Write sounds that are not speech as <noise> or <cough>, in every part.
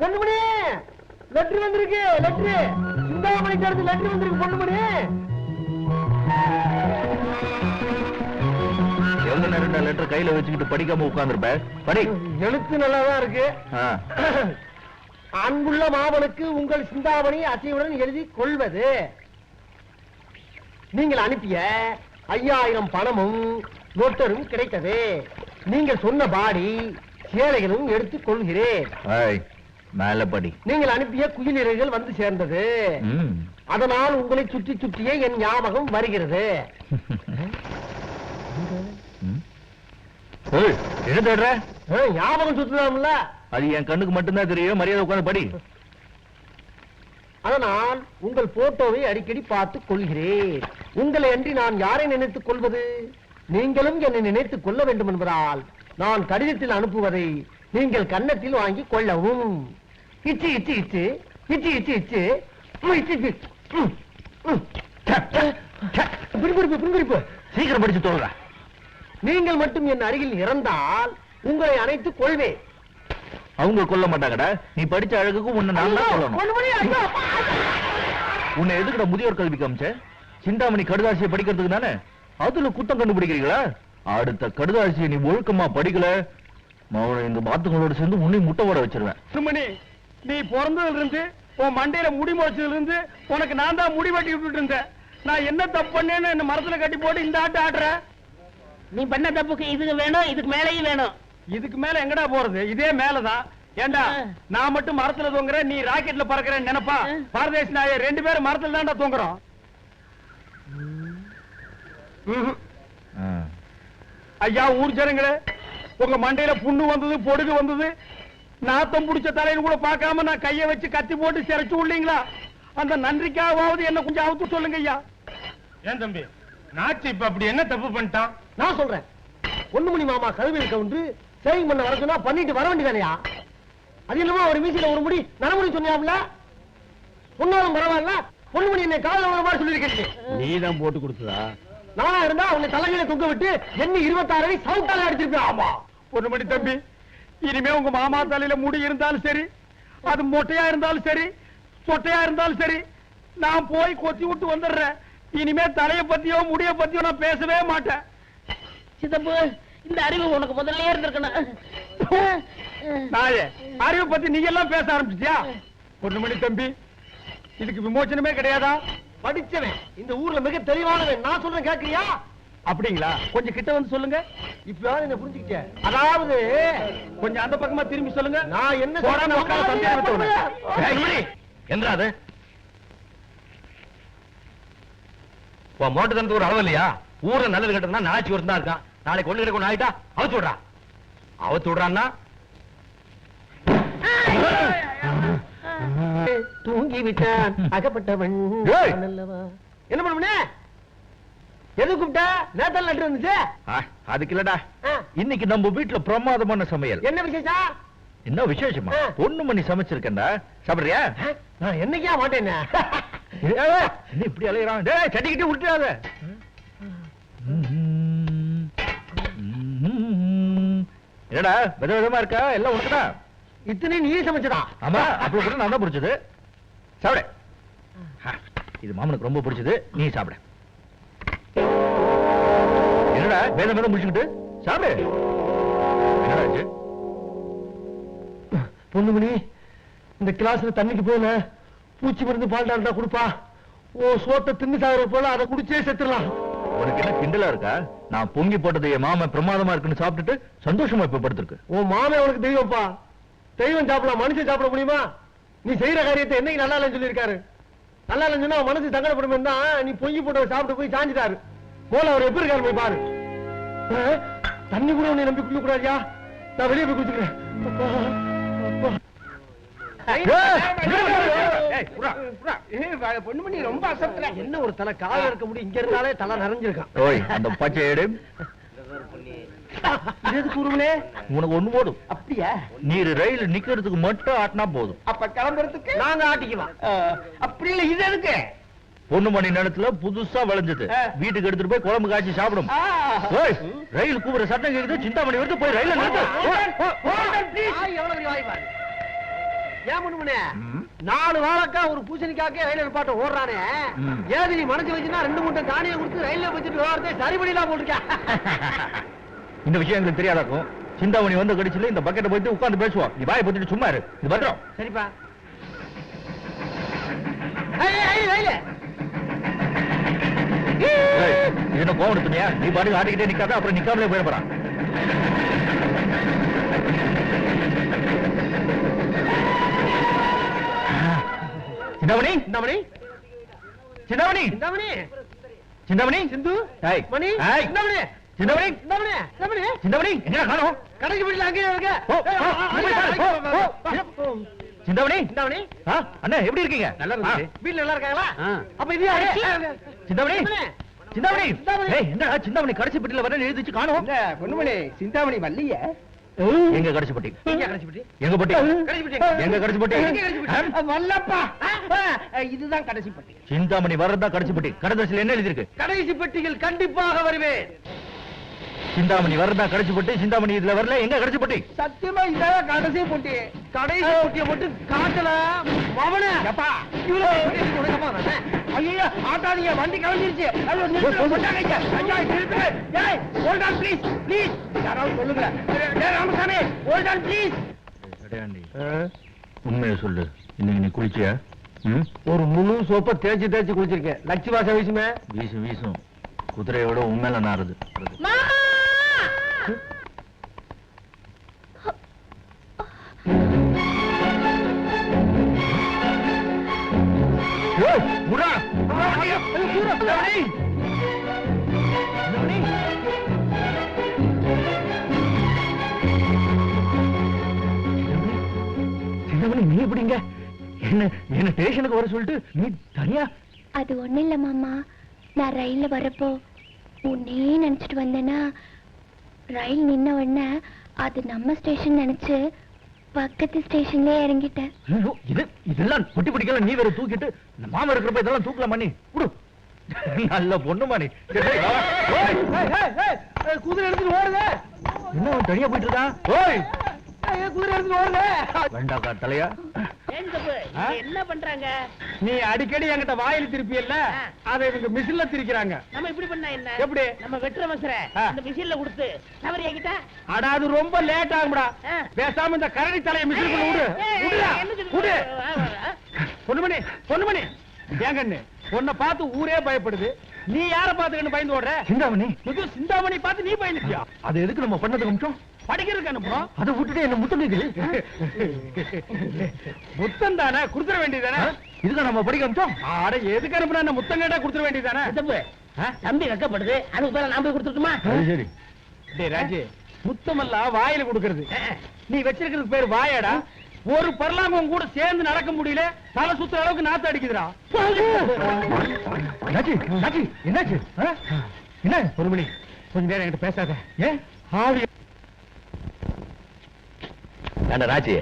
Ponnumani letter வந்திருக்கு letter Chintamani இருந்து letter வந்திருக்கு பொண்ணுமணி. எவ்வளவு நேரம் லெட்டர் கையில வச்சுக்கிட்டு படிக்காம உட்கார்ந்துருப்ப? படி. எழுத்து நல்லா தான் இருக்கு. அன்புள்ள மாமனுக்கு உங்கள் சிந்தாமணி அசைவுடன் எழுதி கொள்வது. நீங்கள் அனுப்பிய ஐயாயிரம் பணமும் லொட்டரும் கிடைத்தது. நீங்கள் சொன்ன பாடி சேலைகளும் எடுத்துக் கொள்கிறேன். ஏய், மேல படி நீங்கள் அனுப்பிய குயிலிறகுகள் வந்து சேர்ந்தது. அதனால் உங்களை சுற்றி சுற்றியே என் ஞாபகம் வருகிறது. என்ன தேடுற? ஞாபகம் சுற்றலாம்ல அது என் கண்ணுக்கு மட்டும்தான் தெரியும். மரியாதை உட்கார்ந்து படி. அதனால் உங்கள் போட்டோவை அடிக்கடி பார்த்துக் கொள்கிறேன். உங்களை அன்றி நான் யாரை நினைத்துக் கொள்வது? நீங்களும் என்னை நினைத்துக் கொள்ள வேண்டும் என்பதால் நான் கடிதத்தில் அனுப்புவதை நீங்கள் கன்னத்தில் வாங்கி கொள்ளவும். இச்சு இச்சு இச்சு. இச்சு இச்சு இச்சு. இச்சு சீக்கிரம் படிச்சு தோல்ற நீங்கள் மட்டும் என் அருகில் இறந்தால் உங்களை அணைத்துக் கொள்வேன். அவங்க கொல்ல மாட்டாங்கடா. நீ படிச்ச அழகுக்கு உன்னை நான் தான்! உன்னை எதுக்குடா முதியோர் கல்வி காமிச்ச? சிந்தாமணி கடுதாசியை படிக்கிறதுக்கு தானே? அதுல குத்தம் கண்டுபிடிக்கிறீங்களா? அடுத்த கடுதாசியை நீ ஒழுக்கமா படிக்கல. மௌன இந்த பாத்துங்களோட சேர்ந்து உன்னை முட்டை ஓட வச்சிருவேன். நீ பிறந்ததுல இருந்து உன் மண்டையில முடி முளைச்சதுல இருந்து உனக்கு நான் தான் முடி வெட்டி விட்டுட்டு இருந்தேன். நான் என்ன தப்பு பண்ணேன்னு என்ன மரத்துல கட்டி போட்டு இந்த ஆட்டு ஆடுற நீ பண்ண தப்புக்கு இதுக்கு வேணும் இதுக்கு மேலேயும் வேணும். இதுக்கு மேல எங்கடா போறது? இதே மேலதான். ஏண்டா. நான் மட்டும் மரத்துல தூங்குறேன் நீ ராக்கெட்ல பறக்குறேன்னு நினைப்பா. பாரதேஷ் நாயர் ரெண்டு பேரும் மரத்துல தான்டா தூங்குறோம். ஐயா ஊர் ஜனங்களே உங்க மண்டையில புண்ணு வந்தது பொடுகு வந்தது நாத்தம் புடிச்ச தலைன்னு கூட பார்க்காம நான் கைய வச்சு கத்தி போட்டு சிரைச்சு விடலீங்களா அந்த நன்றிக்காவது என்ன கொஞ்சம் அவுத்து சொல்லுங்க ஐயா. ஏன் தம்பி? நாச்சு இப்ப அப்படி என்ன தப்பு பண்ணிட்டான்? நான் சொல்றேன். பொண்ணுமணி மாமா கழுவில் கவுண்டு சேவிங் பண்ண வர சொன்னா பண்ணிட்டு வர வேண்டியதானயா அது என்னமோ ஒரு மீசில ஒரு முடி நரமுடி சொன்னியாம்ல சொன்னாலும் பரவாயில்ல பொண்ணுமணி என்னை காதல வர மாதிரி சொல்லியிருக்கேன். நீ தான் போட்டு கொடுத்ததா? நானா இருந்தா அவனை தலைமையில தொங்க விட்டு என்ன இருபத்தாறு சவுட்டால அடிச்சிருப்பேன். ஆமா. பொண்ணுமணி தம்பி இனிமே உங்க மாமா தலையில முடி இருந்தாலும் சரி அது மொட்டையா இருந்தாலும் சரி சொட்டையா இருந்தாலும் சரி நான் போய் கொத்தி விட்டு வந்துடுறேன். இனிமே தலைய பத்தியோ முடிய பத்தியோ நான் பேசவே மாட்டேன். சித்தப்பு இந்த அறிவு உனக்கு முதல்லயே இருந்திருக்கணும். நாயே அறிவை பத்தி நீ எல்லாம் பேச ஆரம்பிச்சியா பொண்ணுமணி தம்பி இதுக்கு விமோச்சனமே கிடையாதா? படிச்சவன் இந்த ஊர்ல மிக தெளிவானவன். நான் சொல்றேன் கேக்குறியா? அப்படிங்களா? கொஞ்சம் கிட்ட வந்து சொல்லுங்க. இப்பயாவது என்ன புரிஞ்சுக்கிட்ட? அதாவது கொஞ்சம் அந்த பக்கமா திரும்பி சொல்லுங்க. நான் என்ன அது? உன் மோட்டு தனத்துக்கு ஒரு அளவு இல்லையா? ஊர்ல நல்லது கட்டதுனா நாச்சு ஒருத்தன் தான் இருக்கான். நாளைக்கு ஒண்ணு கிடக்கும் ஆயிட்டா அவத்து விடுறா. அவத்து விடுறான்னா? தூங்கி விட்டான் அகப்பட்டவன்? என்ன பண்ணுவனே எது கூப்பிட்ட? நேத்தல் லெட்டர் இருந்துச்சு அதுக்கு இல்லடா. இன்னைக்கு நம்ம வீட்டுல பிரமாதமான சமையல். என்ன விசேஷம் என்ன விசேஷமா. பொண்ணு மணி சமைச்சிருக்கேன்டா. சாப்பிடுறியா? நான் என்னைக்கா மாட்டேனே இப்படி அலையறான்? டேய் சட்டிக்கிட்டு விட்டுறாத என்னடா வித விதமா இருக்கா? எல்லாம் உனக்குதான் இத்தனை நீ சமைச்சதா? ஆமா அப்புறம் கூட நான் தான் பிடிச்சது. சாப்பிடு. இது மாமனுக்கு ரொம்ப பிடிச்சது. நீ சாப்பிடு. என்னடா வேத வேதம் முடிச்சுக்கிட்டு? சாப்பிடு என்னடா ஆச்சு பொண்ணுமணி இந்த கிளாஸ்ல தண்ணிக்கு போல பூச்சி மருந்து பால் டால்டா கொடுப்பா. ஓ சோத்தை தின்னு சாகுற போல அதை குடிச்சே செத்துடலாம். உனக்கு என்ன கிண்டலா இருக்கா? நான் பொங்கி போட்டது என் மாமன் பிரமாதமா இருக்குன்னு சாப்பிட்டுட்டு சந்தோஷமா இப்ப படுத்திருக்கு. உன் மாமே உனக்கு தெய்வம்ப்பா. தெய்வம் சாப்பிடலாம் மனுஷன் சாப்பிட முடியுமா? நீ செய்யற காரியத்தை என்னைக்கு நல்லா இல்லைன்னு சொல்லியிருக்காரு. நல்லா இல்லைன்னு சொன்னா மனசு தங்கடப்படும் தான் நீ பொங்கி போட்டதை சாப்பிட்டு போய் சாஞ்சிட்டாரு. போல அவர் எப்படி இருக்காரு போய் பாரு. தண்ணி கூட உன்னை நம்பி குடிக்க கூடாதியா நான் வெளியே போய் குடிச்சுக்கிறேன். அப்பா, அப்பா. பொண்ணுமணி ரொம்ப அசத்துல என்ன ஒரு தலை கால இருக்க முடியும்? இங்க இருந்தாலே தலை நிறைஞ்சிருக்கான். ஓய் அந்த பச்சை எடு. உனக்கு ஒண்ணு போடும் அப்படியா? நீர் ரயில் நிக்கிறதுக்கு மட்டும் ஆட்டினா போதும். அப்ப கிளம்புறதுக்கு? நாங்க ஆட்டிக்கலாம் அப்படி இல்ல இது எதுக்கு? பொண்ணு மணி நேரத்துல புதுசா விளைஞ்சது. வீட்டுக்கு எடுத்துட்டு போய் குழம்பு காய்ச்சி சாப்பிடும். ரயில் கூப்பிடுற சட்டம் கேக்குது சிந்தாமணி வருது போய் ரயில. நாலு வாழக்கா ஒரு பூசணிக்காக்கே ரயில் நிப்பாட்ட ஓடுறானே. ஏது நீ மனசு வச்சுன்னா ரெண்டு மூட்டை தானியம் கொடுத்து ரயில்ல வச்சுட்டு விவரத்தை சரிபடிலாம் போட்டிருக்கேன் <laughs> இந்த விஷயம் எங்களுக்கு தெரியாதாக்கும். சிந்தாமணி வந்து கடிச்சுல இந்த பக்கெட்டை போயிட்டு உட்கார்ந்து பேசுவோம் நீ வாயை போட்டுட்டு சும்மா இரு. இது பத்திரம். சரிப்பா. ரயிலு. என்ன கோவம் எடுத்துனியா? நீ பாட்டுக்கு ஆடிக்கிட்டே நிக்காத அப்புறம் நிக்காமலே போயிட போறான். சிந்தாமணி சிந்தாமணி சிந்தாமணி சிந்தாமணி சிந்தாமணி சிந்து? ஏய், மணி? ஏய். சிந்தாமணி சிந்தாமணி சிந்தாமணி சிந்தாமணி சிந்தாமணி எங்க காணோம்? கடைக்கு வீட்டுல அங்கேயே இருக்க ஓ, ஓ, போய் சிந்தாமணி? சிந்தாமணி? அண்ணா எப்படி இருக்கீங்க? நல்லா. ஆ, வீட்டுல நல்லா இருக்காங்களா? ஆ. அப்ப இது யாரு சிந்தாமணி? சிந்தாமணி. சிந்தாமணி. சிந்தாமணி. ஏய் என்னடா சிந்தாமணி கடைசி பெட்டில எழுதி வச்சு காணோம். பொண்ணுமணி சிந்தாமணி வள்ளிய? எங்க கடைசி பெட்டி? எங்க கடைசி பெட்டி? எங்க பெட்டி? கடைசி பெட்டி? எங்க கடைசி பெட்டி? வல்லப்பா. இதுதான் கடைசி பெட்டி. சிந்தாமணி வர்றதா கடைசி பெட்டி. கடைசியில் என்ன எழுதிருக்கு கடைசி பெட்டியில் கண்டிப்பாக வருவேன். சிந்தாமணி வர்றதா கடைசி பெட்டி சிந்தாமணி இதுல வரல எங்க கடைசி பெட்டி? சத்தியமா இதான் கடைசி பெட்டி? கடைசி பெட்டியை மட்டும் காட்டல? மவன எப்பா? இவ்வளவு ஐயோ ஆட்டாதீங்க வண்டி on, please, please. யாராவது சொல்லுங்க. ஏய், ராமசாமி hold on, please. உண்மையை சொல்லு. இன்னைக்கு நீ குளிச்சியா? ஒரு முழு சோப்பை தேய்ச்சி தேய்ச்சி குளிச்சிருக்கேன். லட்சி வாசம் வீசுமே? வீசும் வீசும். குதிரையோட உண்மையில நாறுது. ஏய், நீ எப்படிங்க? என்ன என்ன ஸ்டேஷனுக்கு வர சொல்லிட்டு நீ தனியா? அது ஒண்ணு இல்ல மாமா. நான் ரயில்ல வரப்போ உன்னே நினைச்சிட்டு வந்தேனா ரயில் நின்ன உடனே அது நம்ம ஸ்டேஷன் நினைச்சு பக்கத்து ஸ்டேஷன்லயே இறங்கிட்டேன். இது இதெல்லாம் பொட்டி பிடிக்கல நீ வேற தூக்கிட்டு மாமா இருக்கிறப்ப இதெல்லாம் தூக்கலாம் பண்ணி விடு நல்ல பொண்ணுமா நீ குதிரை எடுத்துட்டு ஓடுது. என்ன தனியா போயிட்டு இருக்கான்? ஓய் தலையா என்ன பண்றாங்க? நீ அடிக்கடி என்கிட்ட வாயில் திருப்பியல்ல. அதை இவங்க மிஷின்ல திரிக்கிறாங்க. நம்ம இப்படி பண்ணா என்ன? எப்படி? நம்ம வெட்டுற மசர ஆ. இந்த மிஷின்ல கொடுத்து தவறி ஆகிட்டா அட அது ரொம்ப லேட் ஆகும்டா. பேசாம இந்த கரடி தலையை மிஷினுக்குள்ள விடு. விடு. பொண்ணுமணி பொண்ணுமணி. ஏன் கண்ணு? உன்னை பார்த்து ஊரே பயப்படுது. நீ யார பார்த்து பயந்து ஓடுற? சிந்தாமணி. இது சிந்தாமணி பார்த்து நீ பயந்துட்டியா? அது எதுக்கு நம்ம பண்ணதுக்கு அமிச்சோம் படிக்கிறதுக்கு அனுப்புறோம். அதை விட்டுட்டு என்ன முத்தம் கேக்குது முத்தம் தானே? குடுத்துற வேண்டியதானே இதுக்கு நம்ம படிக்க அமிச்சோம் ஆட எதுக்கு அனுப்புனா முத்தம் கேட்டா குடுத்துற வேண்டியதானே தப்பு. தம்பி வெக்கப்படுது. அதுக்கு பேர நான் போய் கொடுத்துட்டுமா சரி சரி. டேய் ராஜி முத்தமெல்லாம் வாயில கொடுக்கறது. நீ வச்சிருக்கிறதுக்கு பேர் வாயாடா. ஒரு பரலாங்கம் கூட சேர்ந்து நடக்க முடியல. தலை சுத்துற அளவுக்கு நாத்து அடிக்குதுடா. என்னாச்சு? என்ன? ஒரு மணி. கொஞ்ச நேரம் என்கிட்ட பேசாத. ஏன்? ஆவி ஏண்டா ராஜி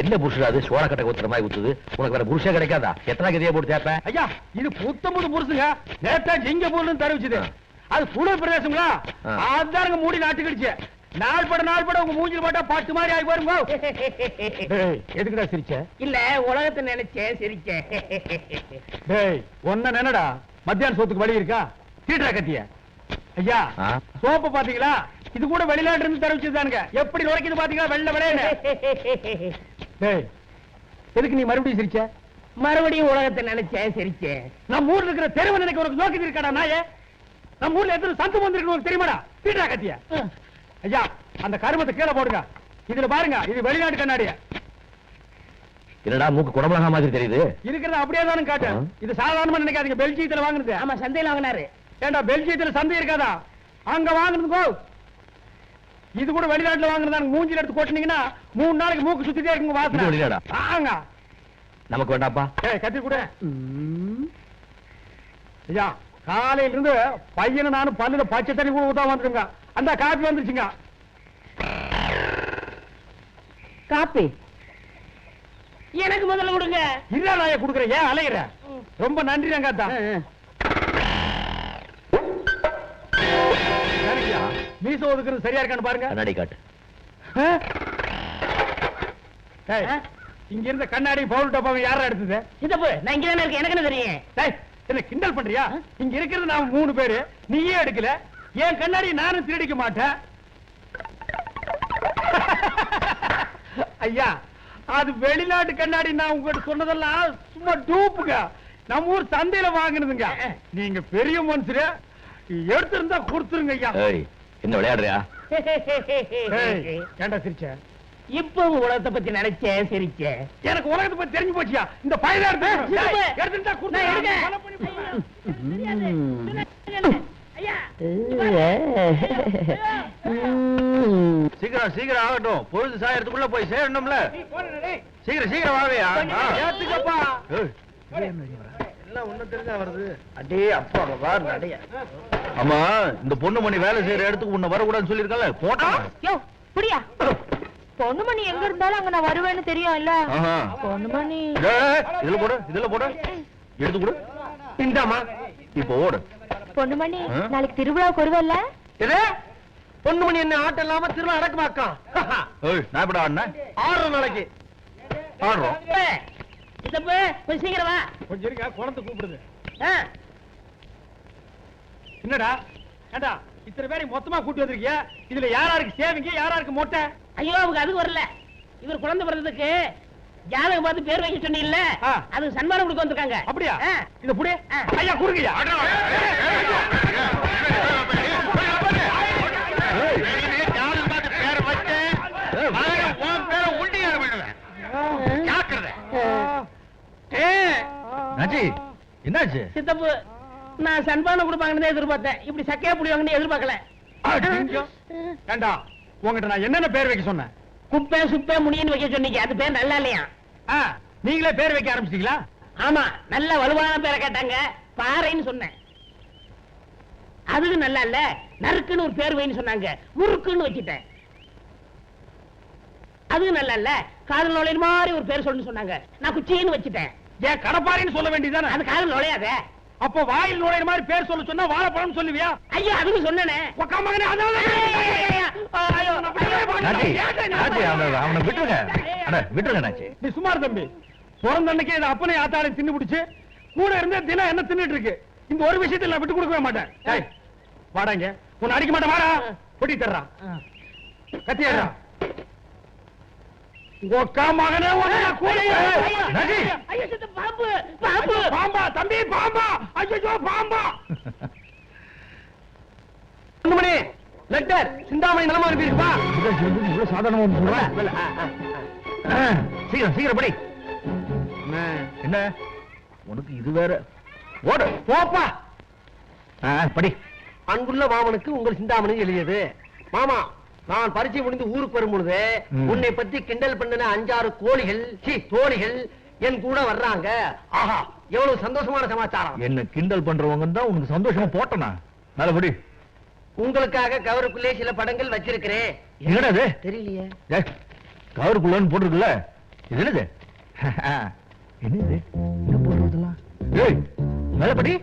என்ன புருஷன் அது? சோழ கட்டை ஊத்துற மாதிரி ஊத்துது உனக்கு வேற புருஷன் கிடைக்காதா? எத்தனை கதையா போட்டு தேப்ப ஐயா இது புத்தம்புது புருஷங்க. நேத்தா ஜிங்க போடணும் தெரிவிச்சது அது குளிர் பிரதேசங்களா ஆ. அதாருங்க மூடி நாட்டுக்கிடுச்சு. நாள் பட நாள் பட உங்க மூஞ்சில போட்டா பட்டு மாதிரி ஆகி பாருங்க. எதுக்குடா சிரிச்ச? இல்ல உலகத்தை நினைச்சேன் சிரிச்சேன். ஒன்ன நினைடா? மத்தியான சோத்துக்கு வழி இருக்கா? தீட்டா கத்திய. ஐயா? சோப்பு பாத்தீங்களா இது கூட வெளிநாட்டு இருந்து தெரிவிச்சதுதானுங்க எப்படி நுழைக்குது பாத்தீங்களா வெள்ள விளையாடு டேய் எதுக்கு நீ மறுபடியும் சிரிச்ச? மறுபடியும் உலகத்தை நினைச்சேன் சிரிச்சேன் நம்ம ஊர்ல இருக்கிற தெருவு நினைக்க உனக்கு நோக்கி இருக்காடா நாயே? நம்ம ஊர்ல எத்தனை சந்து வந்திருக்கு உனக்கு தெரியுமாடா? தீட்டா கத்திய. ஐயா அந்த கருமத்தை கீழே போடுங்க. இதுல பாருங்க இது வெளிநாட்டு கண்ணாடிய. என்னடா மூக்கு குடமிளகா மாதிரி தெரியுது? இருக்கிறது அப்படியே தானே காட்டு. இது சாதாரணமா நினைக்காதீங்க. பெல்ஜியத்துல வாங்குனது. ஆமா சந்தையில வாங்கினாரு. ஏண்டா பெல்ஜியத்துல சந்தை இருக்காதா? அங்க வாங்குனதுக்கோ இது கூட வெளிநாட்டுல வாங்குறதா மூஞ்சில எடுத்து கொட்டினீங்கன்னா மூணு நாளைக்கு மூக்கு சுத்திட்டே இருக்குங்க வாசனை. வெளிநாடா? ஆங்க நமக்கு வேண்டாப்பா. ஏய் கத்தி கூட. ஐயா காலையில இருந்து பையனை நானும் பல்லுல பச்சை தண்ணி கூட ஊத்தாம வந்துருங்க அந்த காப்பி வந்துருச்சுங்க. காப்பி? எனக்கு முதல்ல கொடுங்க. இல்ல நான் குடுக்குறேன். ஏன் அலையிற? ரொம்ப நன்றி ரங்காத்தா மீச ஒதுக்குறது சரியா இருக்கான்னு பாருங்க. கண்ணாடி காட்டு? இங்க இருந்த கண்ணாடி பவுல் டப்பாவை யாரா எடுத்தது? சித்தப்பு நான் இங்க தானே இருக்கேன் எனக்கு என்ன தெரியும்? என்ன கிண்டல் பண்றியா? இங்க இருக்கிறது நாம மூணு பேரு. நீயே எடுக்கல. என் கண்ணாடி நானும் திருடிக்க மாட்டேன். ஐயா அது வெளிநாட்டு கண்ணாடி நான் உங்ககிட்ட சொன்னதெல்லாம் சும்மா டூப்புங்க. நம்ம ஊர் சந்தையில வாங்கினதுங்க. நீங்க பெரிய மனுஷரு. எடுத்திருந்தா கொடுத்துருங்க ஐயா. என்ன விளையாடுறியா ஏன்டா சிரிச்ச இப்போ உங்க உலகத்தை பத்தி நினைச்சேன் சிரிச்சேன் எனக்கு உலகத்தை பத்தி தெரிஞ்சு போச்சியா இந்த. ஐயா சீக்கிரம் சீக்கிரம் ஆகட்டும் பொழுது சாயறதுக்குள்ள போய் சேரணும்ல நீ போறேன் டேய். சீக்கிரம் சீக்கிரம் வாவையா ஏத்துக்கப்பா ஏய், எல்லாம் ஒண்ணு தெரிஞ்சா வருது? அடே அப்பா பார் நடைய. ஆமா இந்த பொண்ணு மணி வேலை செய்யற இடத்துக்கு உன்னை வரக்கூடாதுன்னு சொல்லிருக்கல போட்டா யோ புடியா பொண்ணுமணி எங்க இருந்தாலும் அங்க நான் வருவேன்னு தெரியும் இல்ல இதுல போடு இதுல போடு. எடுத்து கொடு. இந்தாமா இப்போ ஓடு. ஆ? நாளைக்கு திருவிழாவுக்கு வருவல்ல? பொண்ணு மணி என்ன ஆட்டம் இல்லாம திரும்ப அடக்கமாக்கான் ஏய் நான் எப்படா ஆடினேன்? ஆறு நாளைக்கு. ஆடுறோம். சித்தப்பு கொஞ்சம் சீக்கிரம் வா. கொஞ்சம் இருக்க குழந்தை கூப்பிடுது. என்னடா? ஏண்டா இத்தனை பேரை மொத்தமா கூட்டி வந்திருக்கிய? இதுல யாராருக்கு சேவிங்க யாராருக்கு மொட்டை? ஐயோ அவங்க அது வரல. இவர் குழந்தை பிறந்ததுக்கு ஜாதகம் பார்த்து பேர் வைக்க சொன்னீங்கல்ல. அது சன்மானம் கொடுக்க வந்திருக்காங்க. அப்படியா. இத புடி. ஐயா குறுங்கய்யா. என்னாச்சு? சித்தப்பு நான் சன்மானம் கொடுப்பாங்கன்னு தான் எதிர்பார்த்தேன். இப்படி சக்கையா புடிவாங்கன்னு எதிர்பார்க்கல. ஏண்டா உங்ககிட்ட நான் என்னென்ன பேர் வைக்க சொன்னேன்? குப்பை சுப்பை முடின்னு வைக்க சொன்னீங்க. அது பேர் நல்லா இல்லையா? நீங்களே பேர் வைக்க ஆரம்பிச்சிட்டீங்களா? ஆமா நல்ல வலுவான பேரை கேட்டாங்க. பாறைன்னு சொன்னேன். அதுக்கு நல்லா இல்ல. நறுக்குன்னு ஒரு பேர் வைன்னு சொன்னாங்க. முறுக்குன்னு வச்சுட்டேன். அது நல்லா இல்ல. காதல் நுழைய மாதிரி ஒரு பேர் சொல்லணும்னு சொன்னாங்க. நான் குச்சின்னு வச்சுட்டேன். ஏன் கடப்பாரின்னு சொல்ல வேண்டியதானே அது காதல் நுழையாத. அப்போ வாயில் நுழையிற மாதிரி பேர் சொல்ல சொன்னா வாழைப்பழம் சொல்லுவியா? ஐயோ அதுக்கு சொன்னேனே. உக்கா மகனே அதனால நாச்சி நாச்சி அவனை விட்டுருங்க. விட்டுருங்க நாச்சி நீ சுமார் தம்பி. பிறந்த அன்னைக்கே இந்த அப்பனை ஆத்தாளை தின்னு பிடிச்சு கூட இருந்தே தினம் என்ன தின்னுட்டு இருக்கு இந்த ஒரு விஷயத்துல நான் விட்டு கொடுக்கவே மாட்டேன். டேய், வாடா இங்க. உன்னை அடிக்க மாட்டேன் வாடா. பொடி தர்றா. கத்தி ஏறா ஒக்கா மகனே உன்னை நான் கூலி நஜி. ஐயோ பாம்பு பாம்பு. பாம்பா தம்பி பாம்பா. ஐயோ பாம்பா. மணி லெட்டர் சிந்தாமணி நிலமா அனுப்பியிருப்பா இவ்வளவு சாதாரணமா சொல்றேன் சீக்கிரம் சீக்கிரம் படி. என்ன? உனக்கு இது வேற. ஓடு போப்பா. ஆ, படி. அன்புள்ள மாமனுக்கு உங்கள் சிந்தாமணி எழுதியது மாமா நான் பரிச்சை முடிந்து ஊருக்கு வரும் பொழுது. உன்னை பத்தி கிண்டல் பண்ணின அஞ்சாறு கோழிகள் தோழிகள் என் கூட வர்றாங்க. ஆஹா எவ்வளவு சந்தோஷமான சமாச்சாரம். என்ன கிண்டல் பண்றவங்க தான் உனக்கு சந்தோஷமா போட்டனா? மேல படி. உங்களுக்காக கவருக்குள்ளே சில படங்கள் வச்சிருக்கிறேன். என்னடா இது தெரியலையே. கவருக்குள்ளன்னு போட்டிருக்குல்ல? இது என்னது? என்னது? என்ன போடுறதெல்லாம் ஏய் மேல படி.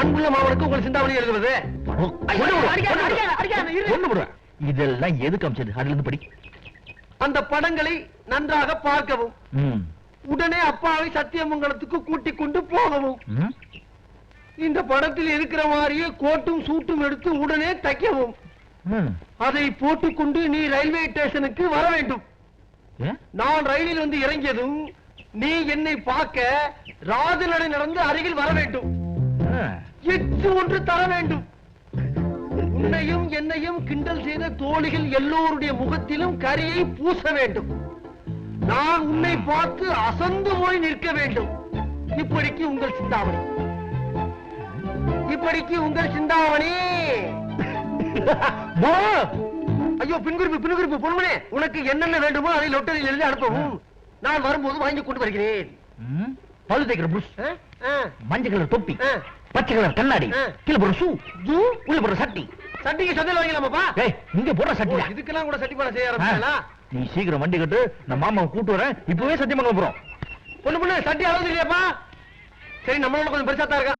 அன்புள்ள மாமனுக்கு உங்கள் சிந்தாமணி எழுதுவது. ஒண்ணு போடுவேன் இதெல்லாம் எதுக்கு அமைச்சது அதுல இருந்து படி. அந்த படங்களை நன்றாக பார்க்கவும். உடனே அப்பாவை சத்தியமங்கலத்துக்கு கூட்டிக் கொண்டு போகவும். இந்த படத்தில் இருக்கிற மாதிரியே கோட்டும் சூட்டும் எடுத்து உடனே தைக்கவும். அதை போட்டுக்கொண்டு நீ ரயில்வே ஸ்டேஷனுக்கு வர வேண்டும். நான் ரயிலில் வந்து இறங்கியதும் நீ என்னை பார்க்க ராஜநடை நடந்து அருகில் வர வேண்டும். எச்சு ஒன்று தர வேண்டும். உன்னையும் என்னையும் கிண்டல் செய்த தோழிகள் எல்லோருடைய முகத்திலும் கரியை பூச வேண்டும். நான் உன்னை பார்த்து அசந்து போய் நிற்க வேண்டும். இப்படிக்கு உங்கள் சிந்தாமணி. இப்படிக்கு உங்கள் சிந்தாமணி! ஐயோ பின்குறிப்பு பின்குறிப்பு பொன்மனே உனக்கு என்னென்ன வேண்டுமோ அதை லொட்டரியில் எழுதி அனுப்பவும். நான் வரும்போது வாங்கி கொண்டு வருகிறேன். ம்? பல்லு தேய்க்கிற புஷ். மஞ்சள் கலர் தொப்பி. பச்சை கலர் கண்ணாடி. கீழே போடுற ஷூ. ஜூ? உள்ள போடுற சட்டி. சட்டிக்கு சந்தையில் வாங்கலாமாப்பா ஏய் இங்க போடுற ஓ, சட்டி இதுக்கெல்லாம் கூட சட்டி பாடம் செய்ய ஆரம்பிச்சா நீ சீக்கிரம் வண்டி கட்டு நான் மாமாவை கூட்டு வரேன். இப்பவே சத்தியமங்கலம் போறோம். பொண்ணு பொண்ணு சட்டி அளவு இல்லையாப்பா சரி நம்மளோட கொஞ்சம் பெருசா தான் இருக்கா.